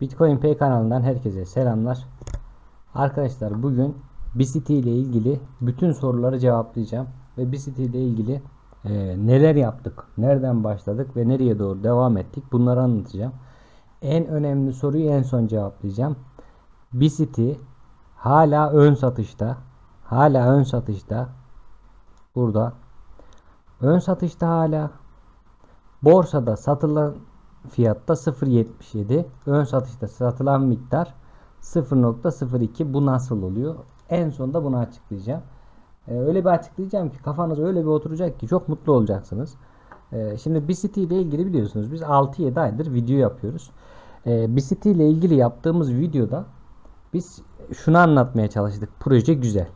Bitcoin Pay kanalından herkese selamlar. Arkadaşlar bugün BCT ile ilgili bütün soruları cevaplayacağım. Ve BCT ile ilgili e, neler yaptık, nereden başladık ve nereye doğru devam ettik bunları anlatacağım. En önemli soruyu en son cevaplayacağım. BCT hala ön satışta. Hala ön satışta. Burada. Ön satışta hala. Borsada satılan fiyatta 0.77. Ön satışta satılan miktar 0.02. Bu nasıl oluyor? En sonunda bunu açıklayacağım. Ee, öyle bir açıklayacağım ki kafanız öyle bir oturacak ki çok mutlu olacaksınız. Ee, şimdi BCT ile ilgili biliyorsunuz biz 6-7 aydır video yapıyoruz. Ee, BCT ile ilgili yaptığımız videoda biz şunu anlatmaya çalıştık. Proje güzel.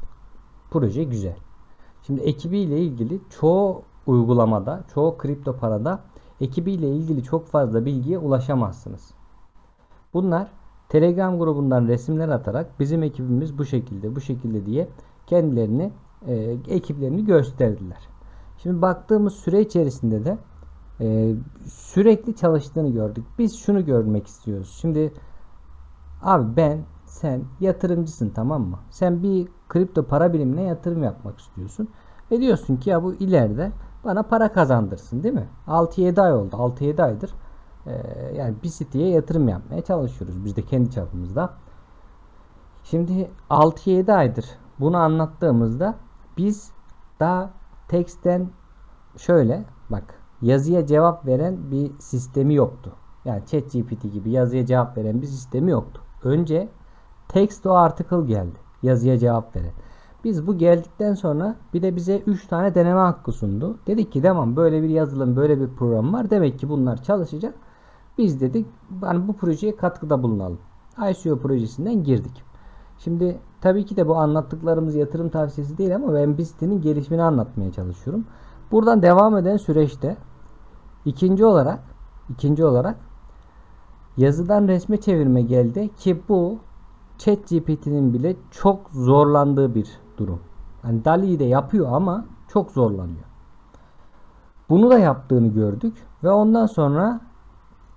Proje güzel. Şimdi ekibiyle ilgili çoğu uygulamada, çoğu kripto parada ekibiyle ilgili çok fazla bilgiye ulaşamazsınız. Bunlar Telegram grubundan resimler atarak bizim ekibimiz bu şekilde, bu şekilde diye kendilerini, e, ekiplerini gösterdiler. Şimdi baktığımız süre içerisinde de e, sürekli çalıştığını gördük. Biz şunu görmek istiyoruz. Şimdi abi ben sen yatırımcısın tamam mı? Sen bir kripto para birimine yatırım yapmak istiyorsun. Ve diyorsun ki ya bu ileride bana para kazandırsın değil mi? 6-7 ay oldu. 6-7 aydır e, yani bir siteye yatırım yapmaya çalışıyoruz. Biz de kendi çapımızda. Şimdi 6-7 aydır bunu anlattığımızda biz daha teksten şöyle bak yazıya cevap veren bir sistemi yoktu. Yani ChatGPT gibi yazıya cevap veren bir sistemi yoktu. Önce text to article geldi. Yazıya cevap veren. Biz bu geldikten sonra bir de bize 3 tane deneme hakkı sundu. Dedik ki tamam böyle bir yazılım böyle bir program var. Demek ki bunlar çalışacak. Biz dedik yani bu projeye katkıda bulunalım. ICO projesinden girdik. Şimdi tabii ki de bu anlattıklarımız yatırım tavsiyesi değil ama ben BIST'nin gelişimini anlatmaya çalışıyorum. Buradan devam eden süreçte ikinci olarak ikinci olarak yazıdan resme çevirme geldi ki bu ChatGPT'nin bile çok zorlandığı bir durum. Yani DALI de yapıyor ama çok zorlanıyor. Bunu da yaptığını gördük ve ondan sonra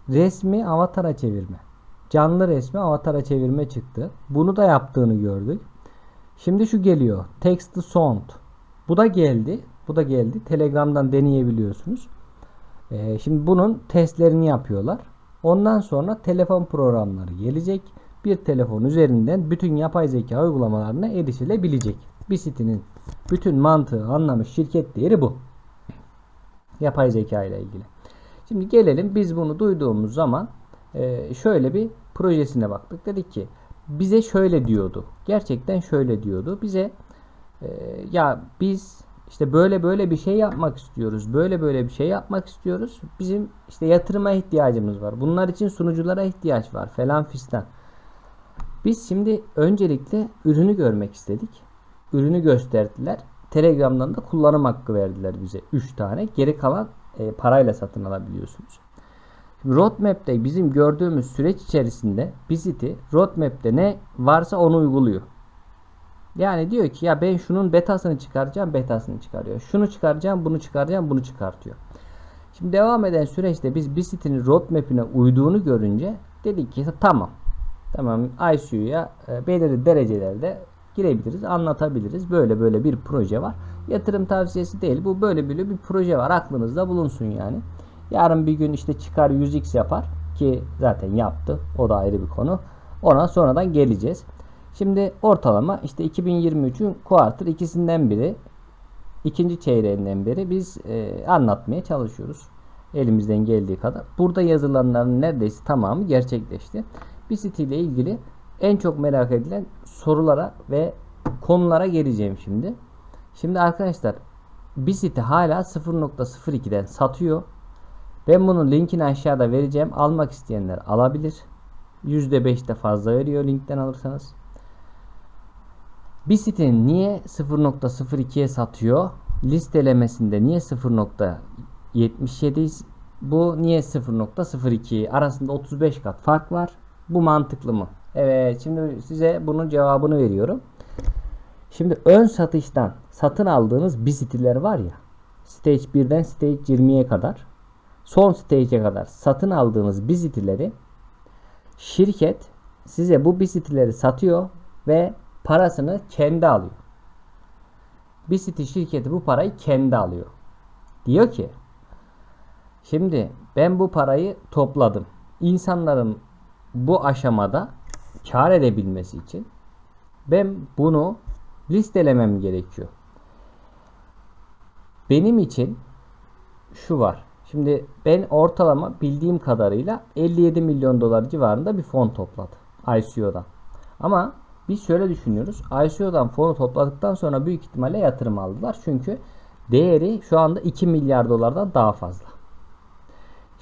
resmi avatara çevirme. Canlı resmi avatara çevirme çıktı. Bunu da yaptığını gördük. Şimdi şu geliyor. Text to sound. Bu da geldi. Bu da geldi. Telegram'dan deneyebiliyorsunuz. Ee, şimdi bunun testlerini yapıyorlar. Ondan sonra telefon programları gelecek. Bir telefon üzerinden bütün yapay zeka uygulamalarına erişilebilecek. Bir sitenin bütün mantığı, anlamı, şirket değeri bu. Yapay zeka ile ilgili. Şimdi gelelim biz bunu duyduğumuz zaman e, şöyle bir projesine baktık. Dedik ki bize şöyle diyordu. Gerçekten şöyle diyordu. Bize e, ya biz işte böyle böyle bir şey yapmak istiyoruz. Böyle böyle bir şey yapmak istiyoruz. Bizim işte yatırıma ihtiyacımız var. Bunlar için sunuculara ihtiyaç var falan fistan. Biz şimdi öncelikle ürünü görmek istedik. Ürünü gösterdiler. Telegram'dan da kullanım hakkı verdiler bize 3 tane. Geri kalan e, parayla satın alabiliyorsunuz. Roadmap'te bizim gördüğümüz süreç içerisinde Bizit'i Roadmap'te ne varsa onu uyguluyor. Yani diyor ki ya ben şunun betasını çıkaracağım, betasını çıkarıyor. Şunu çıkaracağım, bunu çıkaracağım, bunu çıkartıyor. Şimdi devam eden süreçte biz Bizit'in roadmap'ine uyduğunu görünce dedik ki tamam. Tamam ICU'ya e, belirli derecelerde girebiliriz, anlatabiliriz. Böyle böyle bir proje var. Yatırım tavsiyesi değil. Bu böyle böyle bir proje var. Aklınızda bulunsun yani. Yarın bir gün işte çıkar 100x yapar ki zaten yaptı. O da ayrı bir konu. Ona sonradan geleceğiz. Şimdi ortalama işte 2023'ün quarter ikisinden biri ikinci çeyreğinden beri biz e, anlatmaya çalışıyoruz. Elimizden geldiği kadar. Burada yazılanların neredeyse tamamı gerçekleşti. BCT ile ilgili en çok merak edilen sorulara ve konulara geleceğim şimdi. Şimdi arkadaşlar BCT hala 0.02'den satıyor. Ben bunun linkini aşağıda vereceğim. Almak isteyenler alabilir. %5 de fazla veriyor linkten alırsanız. BCT'nin niye 0.02'ye satıyor? Listelemesinde niye 0.77 bu niye 0.02 arasında 35 kat fark var. Bu mantıklı mı? Evet şimdi size bunun cevabını veriyorum. Şimdi ön satıştan satın aldığınız BCT'ler var ya Stage 1'den Stage 20'ye kadar son stage'e kadar satın aldığınız BCT'leri Şirket size bu bisitileri satıyor ve parasını kendi alıyor. Bisiti şirketi bu parayı kendi alıyor. Diyor ki şimdi ben bu parayı topladım. İnsanların bu aşamada kar edebilmesi için ben bunu listelemem gerekiyor. Benim için şu var. Şimdi ben ortalama bildiğim kadarıyla 57 milyon dolar civarında bir fon topladı ICO'dan. Ama biz şöyle düşünüyoruz. ICO'dan fonu topladıktan sonra büyük ihtimalle yatırım aldılar. Çünkü değeri şu anda 2 milyar dolardan daha fazla.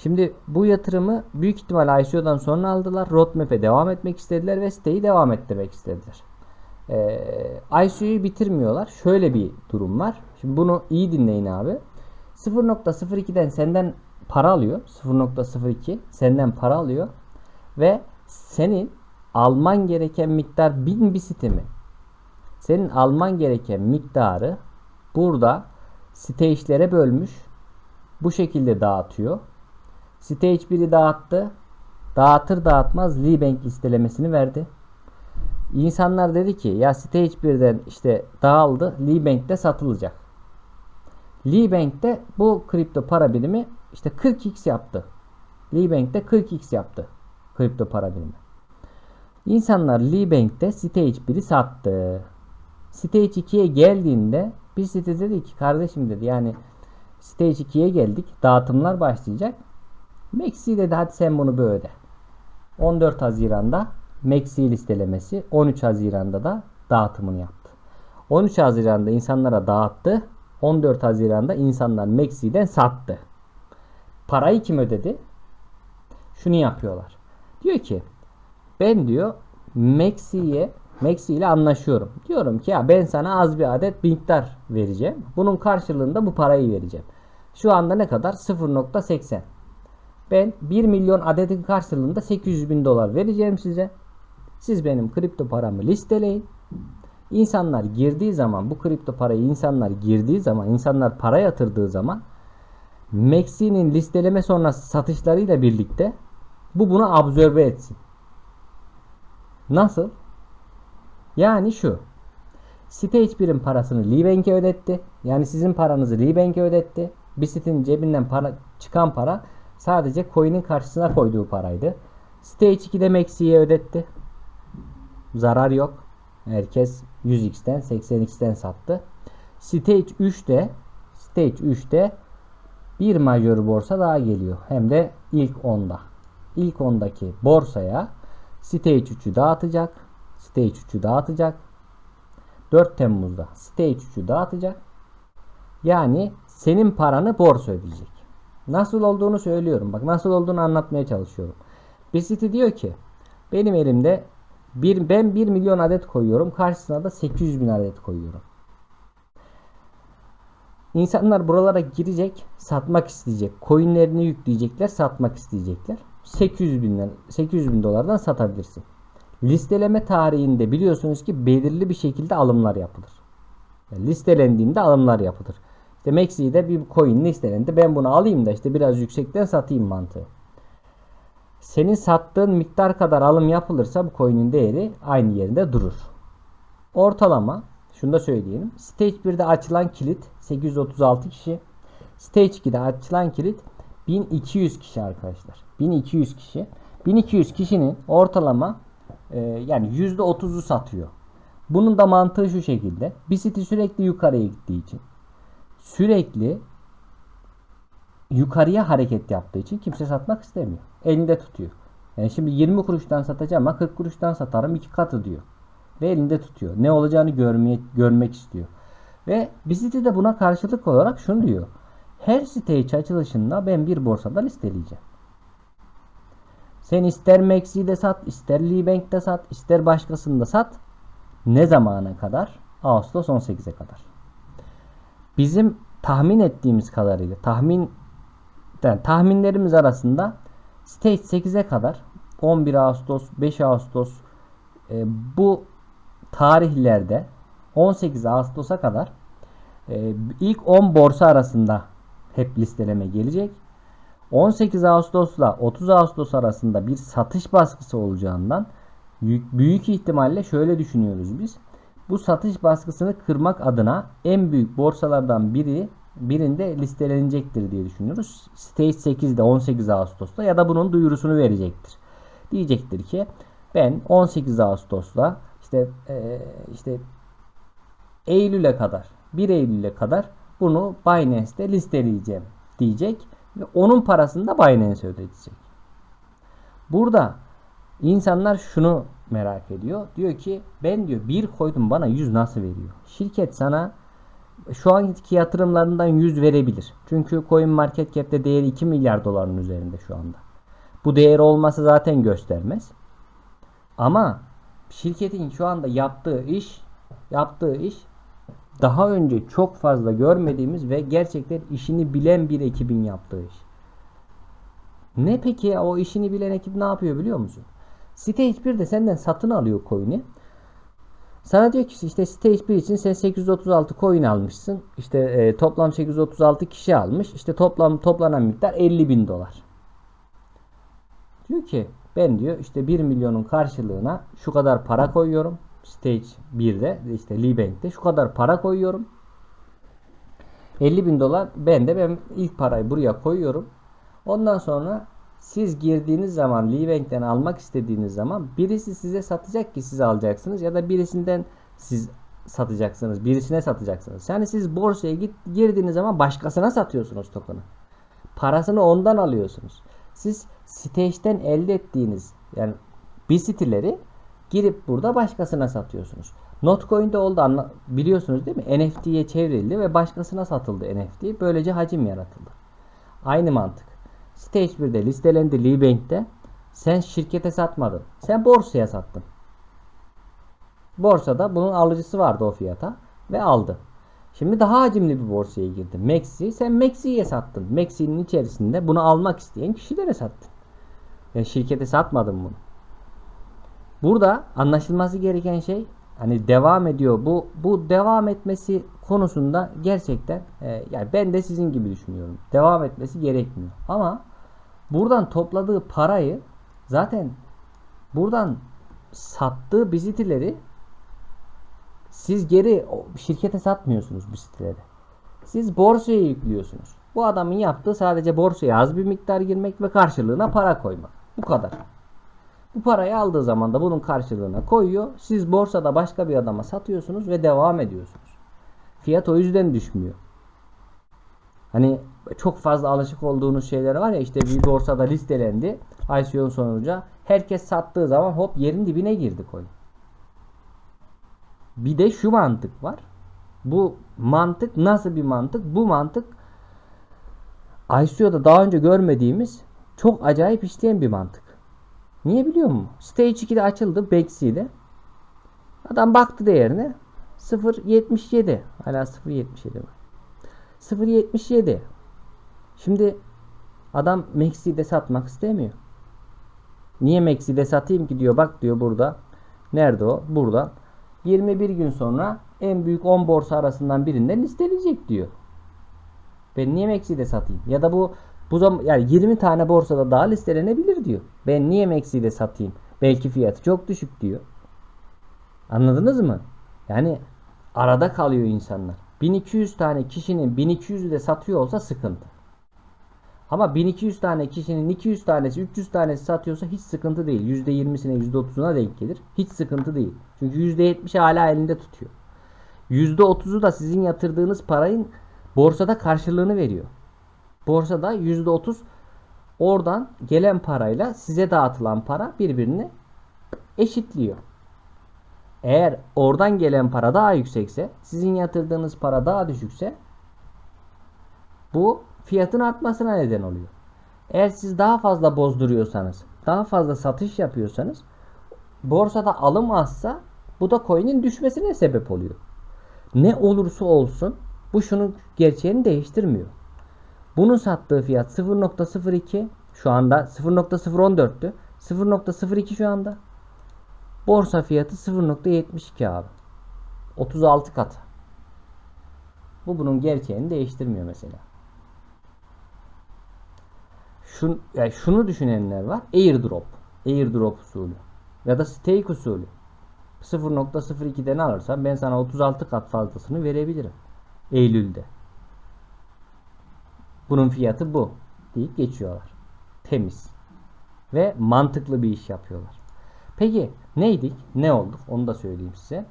Şimdi bu yatırımı büyük ihtimal ICO'dan sonra aldılar. Roadmap'e devam etmek istediler ve siteyi devam ettirmek istediler. Ee, ICO'yu bitirmiyorlar. Şöyle bir durum var. Şimdi bunu iyi dinleyin abi. 0.02'den senden para alıyor. 0.02 senden para alıyor. Ve senin alman gereken miktar 1000 bir mi? Senin alman gereken miktarı burada stage'lere bölmüş. Bu şekilde dağıtıyor. Stage 1'i dağıttı. Dağıtır dağıtmaz Libank listelemesini verdi. İnsanlar dedi ki ya Stage 1'den işte dağıldı. Libank'te satılacak. Libank'te bu kripto para birimi işte 40x yaptı. Libank'te 40x yaptı kripto para birimi. İnsanlar Libank'te Stage 1'i sattı. Stage 2'ye geldiğinde bir site dedi ki kardeşim dedi yani Stage 2'ye geldik. Dağıtımlar başlayacak. Maxi dedi hadi sen bunu bir öde. 14 Haziran'da Maxi listelemesi 13 Haziran'da da dağıtımını yaptı. 13 Haziran'da insanlara dağıttı. 14 Haziran'da insanlar Maxi'den sattı. Parayı kim ödedi? Şunu yapıyorlar. Diyor ki ben diyor Maxi'ye Maxi ile anlaşıyorum. Diyorum ki ya ben sana az bir adet miktar vereceğim. Bunun karşılığında bu parayı vereceğim. Şu anda ne kadar? 0.80. Ben 1 milyon adetin karşılığında 800 bin dolar vereceğim size. Siz benim kripto paramı listeleyin. İnsanlar girdiği zaman bu kripto parayı insanlar girdiği zaman insanlar para yatırdığı zaman Maxi'nin listeleme sonrası satışlarıyla birlikte bu bunu absorbe etsin. Nasıl? Yani şu. Site hiçbirin parasını Libank'e ödetti. Yani sizin paranızı Libank'e ödetti. Bir sitenin cebinden para, çıkan para sadece coin'in karşısına koyduğu paraydı. Stage 2'de Maxi'ye ödetti. Zarar yok. Herkes 100x'ten 80x'ten sattı. Stage 3'te Stage 3'te bir major borsa daha geliyor. Hem de ilk 10'da. İlk 10'daki borsaya Stage 3'ü dağıtacak. Stage 3'ü dağıtacak. 4 Temmuz'da Stage 3'ü dağıtacak. Yani senin paranı borsa ödeyecek. Nasıl olduğunu söylüyorum. Bak nasıl olduğunu anlatmaya çalışıyorum. Bir diyor ki benim elimde bir, ben 1 milyon adet koyuyorum. Karşısına da 800 bin adet koyuyorum. İnsanlar buralara girecek, satmak isteyecek. Coinlerini yükleyecekler, satmak isteyecekler. 800 binden, 800 bin dolardan satabilirsin. Listeleme tarihinde biliyorsunuz ki belirli bir şekilde alımlar yapılır. Yani listelendiğinde alımlar yapılır. İşte Maxi'de bir coin listelendi. Ben bunu alayım da işte biraz yüksekten satayım mantığı. Senin sattığın miktar kadar alım yapılırsa bu coin'in değeri aynı yerinde durur. Ortalama şunu da söyleyelim. Stage 1'de açılan kilit 836 kişi. Stage 2'de açılan kilit 1200 kişi arkadaşlar. 1200 kişi. 1200 kişinin ortalama e, yani %30'u satıyor. Bunun da mantığı şu şekilde. Bir site sürekli yukarıya gittiği için sürekli yukarıya hareket yaptığı için kimse satmak istemiyor. Elinde tutuyor. Yani şimdi 20 kuruştan satacağım ama 40 kuruştan satarım iki katı diyor. Ve elinde tutuyor. Ne olacağını görmeye, görmek istiyor. Ve site de buna karşılık olarak şunu diyor. Her stage açılışında ben bir borsada listeleyeceğim. Sen ister Maxi'de sat, ister Libank'te sat, ister başkasında sat. Ne zamana kadar? Ağustos 18'e kadar. Bizim tahmin ettiğimiz kadarıyla tahmin yani tahminlerimiz arasında Stage 8'e kadar 11 Ağustos, 5 Ağustos e, bu tarihlerde 18 Ağustos'a kadar e, ilk 10 borsa arasında hep listeleme gelecek. 18 Ağustos'la 30 Ağustos arasında bir satış baskısı olacağından büyük, ihtimalle şöyle düşünüyoruz biz. Bu satış baskısını kırmak adına en büyük borsalardan biri birinde listelenecektir diye düşünüyoruz. Stage 8'de 18 Ağustos'ta ya da bunun duyurusunu verecektir. Diyecektir ki ben 18 Ağustos'ta işte e, işte Eylül'e kadar 1 Eylül'e kadar bunu Binance'te listeleyeceğim diyecek ve onun parasını da Binance ödeyecek. Burada insanlar şunu merak ediyor. Diyor ki ben diyor bir koydum bana 100 nasıl veriyor? Şirket sana şu anki yatırımlarından 100 verebilir. Çünkü coin market cap'te değeri 2 milyar doların üzerinde şu anda. Bu değer olması zaten göstermez. Ama şirketin şu anda yaptığı iş yaptığı iş daha önce çok fazla görmediğimiz ve gerçekten işini bilen bir ekibin yaptığı iş. Ne peki o işini bilen ekip ne yapıyor biliyor musun? Stage 1 de senden satın alıyor coin'i. Sana diyor ki işte Stage 1 için sen 836 coin almışsın. İşte e, toplam 836 kişi almış. İşte toplam toplanan miktar 50 bin dolar. Diyor ki ben diyor işte 1 milyonun karşılığına şu kadar para koyuyorum. Stage 1'de işte Libank'te şu kadar para koyuyorum. 50 bin dolar ben de ben ilk parayı buraya koyuyorum. Ondan sonra siz girdiğiniz zaman Libank'ten almak istediğiniz zaman birisi size satacak ki siz alacaksınız ya da birisinden siz satacaksınız. Birisine satacaksınız. Yani siz borsaya git, girdiğiniz zaman başkasına satıyorsunuz token'ı. Parasını ondan alıyorsunuz. Siz stage'den elde ettiğiniz yani BCT'leri girip burada başkasına satıyorsunuz. Notcoin'de oldu biliyorsunuz değil mi? NFT'ye çevrildi ve başkasına satıldı NFT. Böylece hacim yaratıldı. Aynı mantık. Stage 1'de listelendi Libank'te. Sen şirkete satmadın. Sen borsaya sattın. Borsada bunun alıcısı vardı o fiyata ve aldı. Şimdi daha hacimli bir borsaya girdi. Maxi. Sen Maxi'ye sattın. Maxi'nin içerisinde bunu almak isteyen kişilere sattın. Yani şirkete satmadın bunu. Burada anlaşılması gereken şey hani devam ediyor. Bu bu devam etmesi konusunda gerçekten e, yani ben de sizin gibi düşünüyorum. Devam etmesi gerekmiyor. Ama buradan topladığı parayı zaten buradan sattığı bizitileri siz geri şirkete satmıyorsunuz bu siteleri. Siz borsaya yüklüyorsunuz. Bu adamın yaptığı sadece borsaya az bir miktar girmek ve karşılığına para koymak. Bu kadar. Bu parayı aldığı zaman da bunun karşılığına koyuyor. Siz borsada başka bir adama satıyorsunuz ve devam ediyorsunuz. Fiyat o yüzden düşmüyor. Hani çok fazla alışık olduğunuz şeyler var ya işte bir borsada listelendi. ICO sonucu herkes sattığı zaman hop yerin dibine girdi coin. Bir de şu mantık var. Bu mantık nasıl bir mantık? Bu mantık ICO'da daha önce görmediğimiz çok acayip işleyen bir mantık. Niye biliyor musun? Stage 2'de açıldı Bexy'de. Adam baktı değerine 0.77 hala 0.77 var. 0.77 Şimdi adam Maxi'de satmak istemiyor. Niye Maxi'de satayım ki diyor. Bak diyor burada. Nerede o? Burada. 21 gün sonra en büyük 10 borsa arasından birinden listeleyecek diyor. Ben niye Maxi'de satayım? Ya da bu bu zaman yani 20 tane borsada daha listelenebilir diyor. Ben niye Maxi'de satayım? Belki fiyatı çok düşük diyor. Anladınız mı? Yani arada kalıyor insanlar. 1200 tane kişinin 1200'ü de satıyor olsa sıkıntı. Ama 1200 tane kişinin 200 tanesi 300 tanesi satıyorsa hiç sıkıntı değil. %20'sine %30'una denk gelir. Hiç sıkıntı değil. Çünkü %70'i hala elinde tutuyor. %30'u da sizin yatırdığınız parayın borsada karşılığını veriyor. Borsada %30 oradan gelen parayla size dağıtılan para birbirini eşitliyor. Eğer oradan gelen para daha yüksekse, sizin yatırdığınız para daha düşükse bu fiyatın artmasına neden oluyor. Eğer siz daha fazla bozduruyorsanız, daha fazla satış yapıyorsanız borsada alım azsa bu da coin'in düşmesine sebep oluyor. Ne olursa olsun bu şunun gerçeğini değiştirmiyor. Bunun sattığı fiyat 0.02 şu anda 0.014'tü. 0.02 şu anda. Borsa fiyatı 0.72 abi. 36 kat. Bu bunun gerçeğini değiştirmiyor mesela. şun, yani şunu düşünenler var. Airdrop. Airdrop usulü. Ya da stake usulü. 0.02'den alırsan ben sana 36 kat fazlasını verebilirim. Eylül'de. Bunun fiyatı bu deyip geçiyorlar. Temiz. Ve mantıklı bir iş yapıyorlar. Peki neydik? Ne olduk? Onu da söyleyeyim size.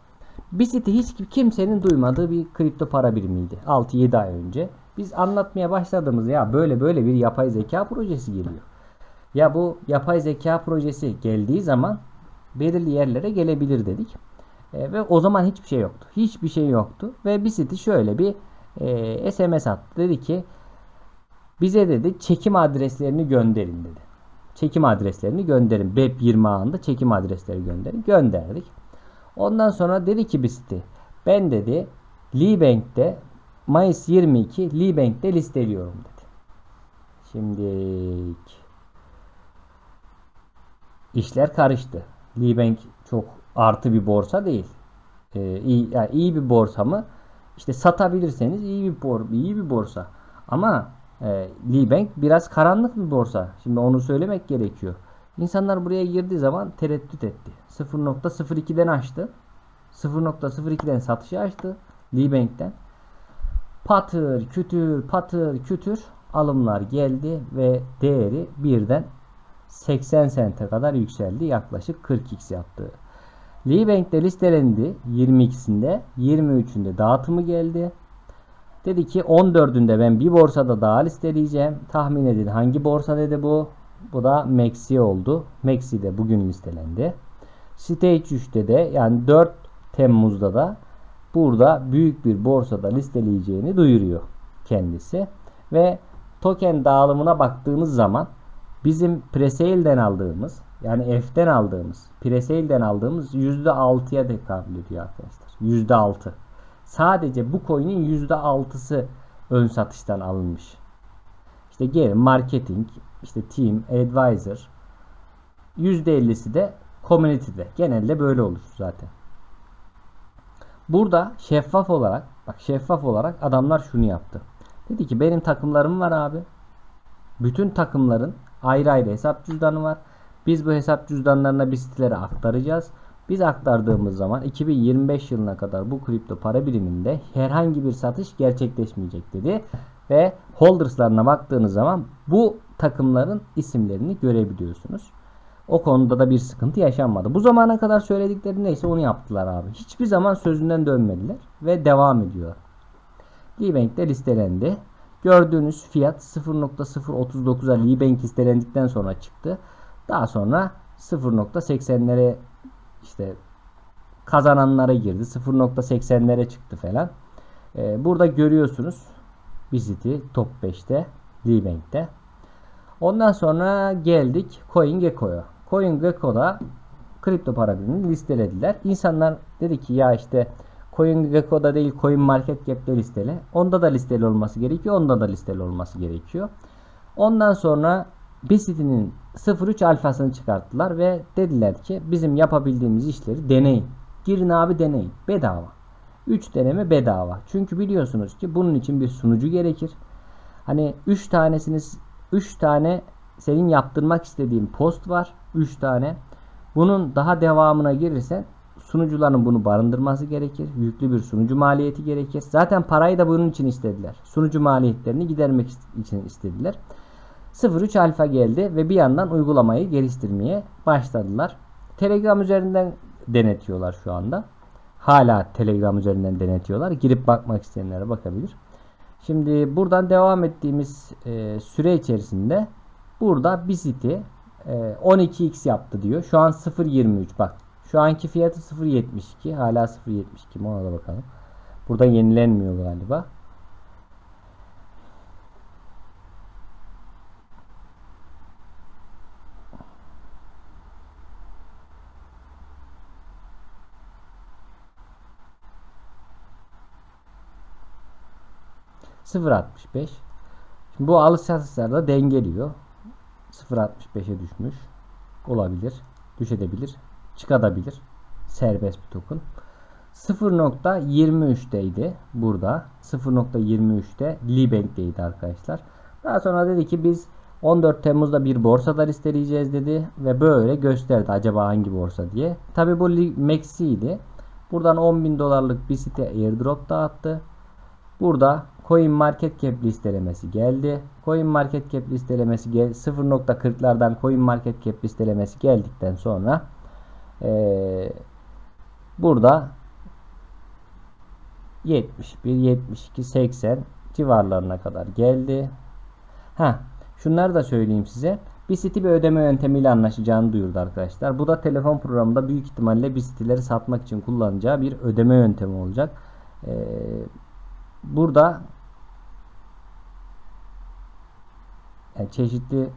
Bisiti hiç kimsenin duymadığı bir kripto para birimiydi. 6-7 ay önce. Biz anlatmaya başladığımız ya böyle böyle bir yapay zeka projesi geliyor. Ya bu yapay zeka projesi geldiği zaman belirli yerlere gelebilir dedik. E, ve o zaman hiçbir şey yoktu. Hiçbir şey yoktu. Ve Bisiti şöyle bir e, SMS attı. Dedi ki bize dedi çekim adreslerini gönderin dedi. Çekim adreslerini gönderin. BEP20 ağında çekim adresleri gönderin. Gönderdik. Ondan sonra dedi ki Bisiti ben dedi Lee Bank'te Mayıs 22 Lee Bank'te listeliyorum dedi. Şimdi işler karıştı. Lee Bank çok artı bir borsa değil. Ee, iyi, yani iyi bir borsa mı? İşte satabilirseniz iyi bir bor iyi bir borsa. Ama e, Lee Bank biraz karanlık bir borsa. Şimdi onu söylemek gerekiyor. İnsanlar buraya girdiği zaman tereddüt etti. 0.02'den açtı. 0.02'den satışı açtı. Lee Bank'ten. Patır kütür patır kütür alımlar geldi ve değeri birden 80 sente kadar yükseldi. Yaklaşık 40x yaptı. Lee Bank'te listelendi 22'sinde. 23'ünde dağıtımı geldi. Dedi ki 14'ünde ben bir borsada daha listeleyeceğim. Tahmin edin hangi borsa dedi bu? Bu da Maxi oldu. Maxi de bugün listelendi. Stage 3'te de yani 4 Temmuz'da da burada büyük bir borsada listeleyeceğini duyuruyor kendisi. Ve token dağılımına baktığımız zaman bizim presale'den aldığımız yani F'den aldığımız presale'den aldığımız %6'ya tekabül ediyor arkadaşlar. %6. Sadece bu coin'in %6'sı ön satıştan alınmış. İşte geri marketing, işte team, advisor %50'si de community'de. Genelde böyle olur zaten. Burada şeffaf olarak bak şeffaf olarak adamlar şunu yaptı. Dedi ki benim takımlarım var abi. Bütün takımların ayrı ayrı hesap cüzdanı var. Biz bu hesap cüzdanlarına bir sitelere aktaracağız. Biz aktardığımız zaman 2025 yılına kadar bu kripto para biriminde herhangi bir satış gerçekleşmeyecek dedi. Ve holderslarına baktığınız zaman bu takımların isimlerini görebiliyorsunuz. O konuda da bir sıkıntı yaşanmadı. Bu zamana kadar söyledikleri neyse onu yaptılar abi. Hiçbir zaman sözünden dönmediler ve devam ediyor. Libank'te listelendi. Gördüğünüz fiyat 0.039'a Libank listelendikten sonra çıktı. Daha sonra 0.80'lere işte kazananlara girdi. 0.80'lere çıktı falan. Ee, burada görüyorsunuz Visit'i top 5'te Libank'te. Ondan sonra geldik CoinGecko'ya. CoinGecko'da kripto para birimini listelediler. İnsanlar dedi ki ya işte CoinGecko'da değil CoinMarketCap'te listele. Onda da listeli olması gerekiyor. Onda da listeli olması gerekiyor. Ondan sonra Bisity'nin 03 alfasını çıkarttılar ve dediler ki bizim yapabildiğimiz işleri deneyin. Girin abi deneyin. Bedava. 3 deneme bedava. Çünkü biliyorsunuz ki bunun için bir sunucu gerekir. Hani 3 tanesiniz 3 tane senin yaptırmak istediğin post var. 3 tane. Bunun daha devamına gelirsen sunucuların bunu barındırması gerekir. Yüklü bir sunucu maliyeti gerekir. Zaten parayı da bunun için istediler. Sunucu maliyetlerini gidermek için istediler. 03 alfa geldi ve bir yandan uygulamayı geliştirmeye başladılar. Telegram üzerinden denetiyorlar şu anda. Hala Telegram üzerinden denetiyorlar. Girip bakmak isteyenlere bakabilir. Şimdi buradan devam ettiğimiz e, süre içerisinde burada bir site e, 12x yaptı diyor. Şu an 0.23 bak. Şu anki fiyatı 0.72. Hala 0.72 mi ona da bakalım. Burada yenilenmiyor galiba. %0.65 Şimdi bu alış satışlarda dengeliyor. 0.65'e düşmüş. Olabilir. Düşebilir. Çıkabilir. Serbest bir token. 0.23'teydi burada. 0.23'te Libank'teydi arkadaşlar. Daha sonra dedi ki biz 14 Temmuz'da bir borsada listeleyeceğiz dedi ve böyle gösterdi acaba hangi borsa diye. Tabi bu Maxi'ydi. Buradan 10 bin dolarlık bir site airdrop dağıttı. Burada Coin Market Cap listelemesi geldi. Coin Market Cap listelemesi gel 0.40'lardan Coin Market Cap listelemesi geldikten sonra eee, burada 71, 72, 80 civarlarına kadar geldi. Ha, şunları da söyleyeyim size. BCT bir ödeme yöntemiyle anlaşacağını duyurdu arkadaşlar. Bu da telefon programında büyük ihtimalle BCT'leri satmak için kullanacağı bir ödeme yöntemi olacak. Ee, burada yani çeşitli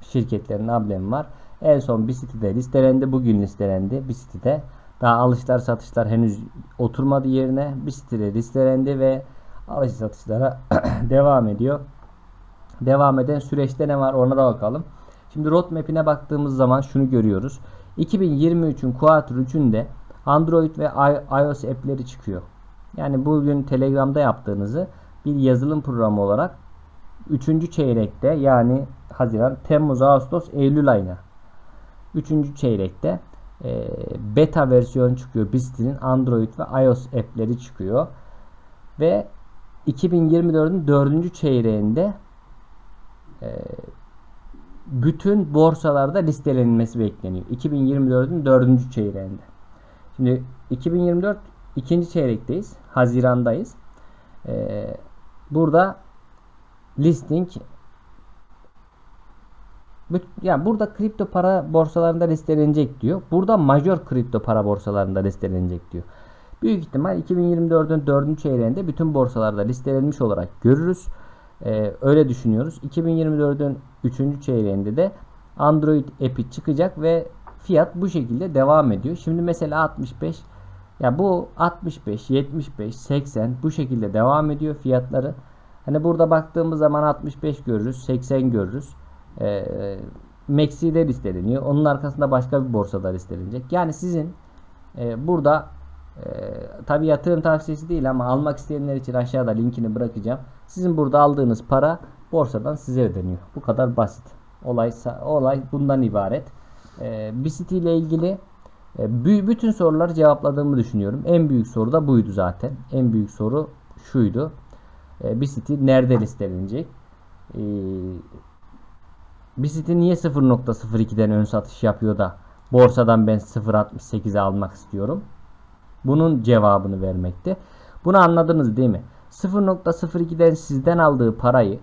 şirketlerin ablemi var. En son BCT'de listelendi. Bugün listelendi. BCT'de daha alışlar satışlar henüz oturmadı yerine. BCT'de listelendi ve alış satışlara devam ediyor. Devam eden süreçte ne var ona da bakalım. Şimdi roadmap'ine baktığımız zaman şunu görüyoruz. 2023'ün Quarter 3'ünde Android ve iOS app'leri çıkıyor. Yani bugün Telegram'da yaptığınızı bir yazılım programı olarak 3. çeyrekte yani Haziran, Temmuz, Ağustos, Eylül ayına 3. çeyrekte e, beta versiyon çıkıyor. BIST'nin Android ve iOS app'leri çıkıyor. Ve 2024'ün 4. çeyreğinde e, bütün borsalarda listelenmesi bekleniyor. 2024'ün 4. çeyreğinde. Şimdi 2024 ikinci çeyrekteyiz. Hazirandayız. E, burada listing yani burada kripto para borsalarında listelenecek diyor. Burada major kripto para borsalarında listelenecek diyor. Büyük ihtimal 2024'ün 4. çeyreğinde bütün borsalarda listelenmiş olarak görürüz. Ee, öyle düşünüyoruz. 2024'ün 3. çeyreğinde de Android app'i çıkacak ve fiyat bu şekilde devam ediyor. Şimdi mesela 65 ya bu 65, 75, 80 bu şekilde devam ediyor fiyatları. Hani burada baktığımız zaman 65 görürüz, 80 görürüz. Ee, Maxi'de listeleniyor. Onun arkasında başka bir borsada listelenecek. Yani sizin e, burada e, tabi yatırım tavsiyesi değil ama almak isteyenler için aşağıda linkini bırakacağım. Sizin burada aldığınız para borsadan size ödeniyor. Bu kadar basit. Olay olay bundan ibaret. E, BCT ile ilgili e, bü- bütün soruları cevapladığımı düşünüyorum. En büyük soru da buydu zaten. En büyük soru şuydu. E, BCT nerede listelenecek? E, BCT niye 0.02'den ön satış yapıyor da borsadan ben 0.68'e almak istiyorum? Bunun cevabını vermekte. Bunu anladınız değil mi? 0.02'den sizden aldığı parayı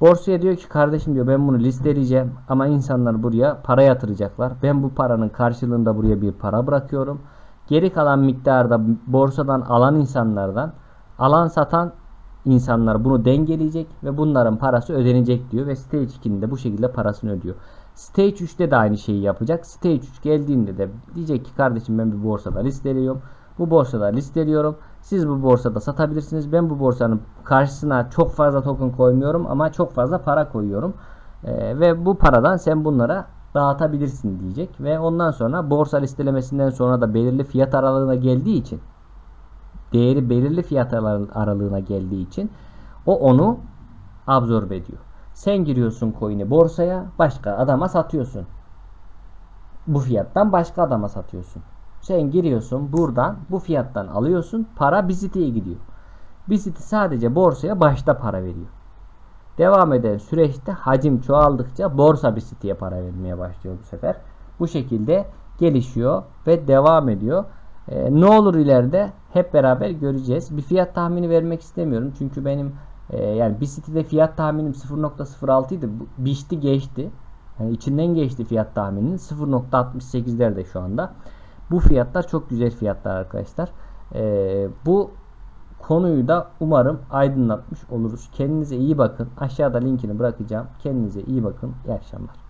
borsaya diyor ki kardeşim diyor ben bunu listeleyeceğim ama insanlar buraya para yatıracaklar. Ben bu paranın karşılığında buraya bir para bırakıyorum. Geri kalan miktarda borsadan alan insanlardan alan satan insanlar bunu dengeleyecek ve bunların parası ödenecek diyor ve Stage 2'nin de bu şekilde parasını ödüyor. Stage 3'te de aynı şeyi yapacak. Stage 3 geldiğinde de diyecek ki kardeşim ben bir borsada listeliyorum. Bu borsada listeliyorum. Siz bu borsada satabilirsiniz. Ben bu borsanın karşısına çok fazla token koymuyorum ama çok fazla para koyuyorum. Ee, ve bu paradan sen bunlara dağıtabilirsin diyecek. Ve ondan sonra borsa listelemesinden sonra da belirli fiyat aralığına geldiği için değeri belirli fiyat aralığına geldiği için o onu absorbe ediyor. Sen giriyorsun coin'i borsaya başka adama satıyorsun. Bu fiyattan başka adama satıyorsun. Sen giriyorsun buradan bu fiyattan alıyorsun. Para Biziti'ye gidiyor. Biziti sadece borsaya başta para veriyor. Devam eden süreçte hacim çoğaldıkça borsa Biziti'ye para vermeye başlıyor bu sefer. Bu şekilde gelişiyor ve devam ediyor. Ee, ne olur ileride hep beraber göreceğiz. Bir fiyat tahmini vermek istemiyorum. Çünkü benim e, yani BCT'de fiyat tahminim 0.06 idi. Biçti geçti. Yani içinden geçti fiyat tahmininin 0.68'lerde şu anda. Bu fiyatlar çok güzel fiyatlar arkadaşlar. Ee, bu konuyu da umarım aydınlatmış oluruz. Kendinize iyi bakın. Aşağıda linkini bırakacağım. Kendinize iyi bakın. İyi akşamlar.